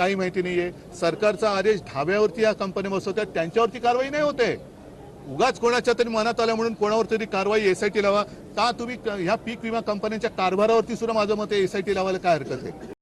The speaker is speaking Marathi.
काही माहिती नाहीये. सरकारचा आदेश धाब्यावरती या कंपनी बसवतात. त्यांच्यावरती कारवाई नाही होते. उगाच कोणाच्या तरी मनात आल्या म्हणून कोणावर तरी कारवाई एसआयटी लावा. का तुम्ही ह्या पीक विमा कंपन्यांच्या कारभारावरती सुद्धा माझं मत एसआयटी लावायला काय हरकत आहे?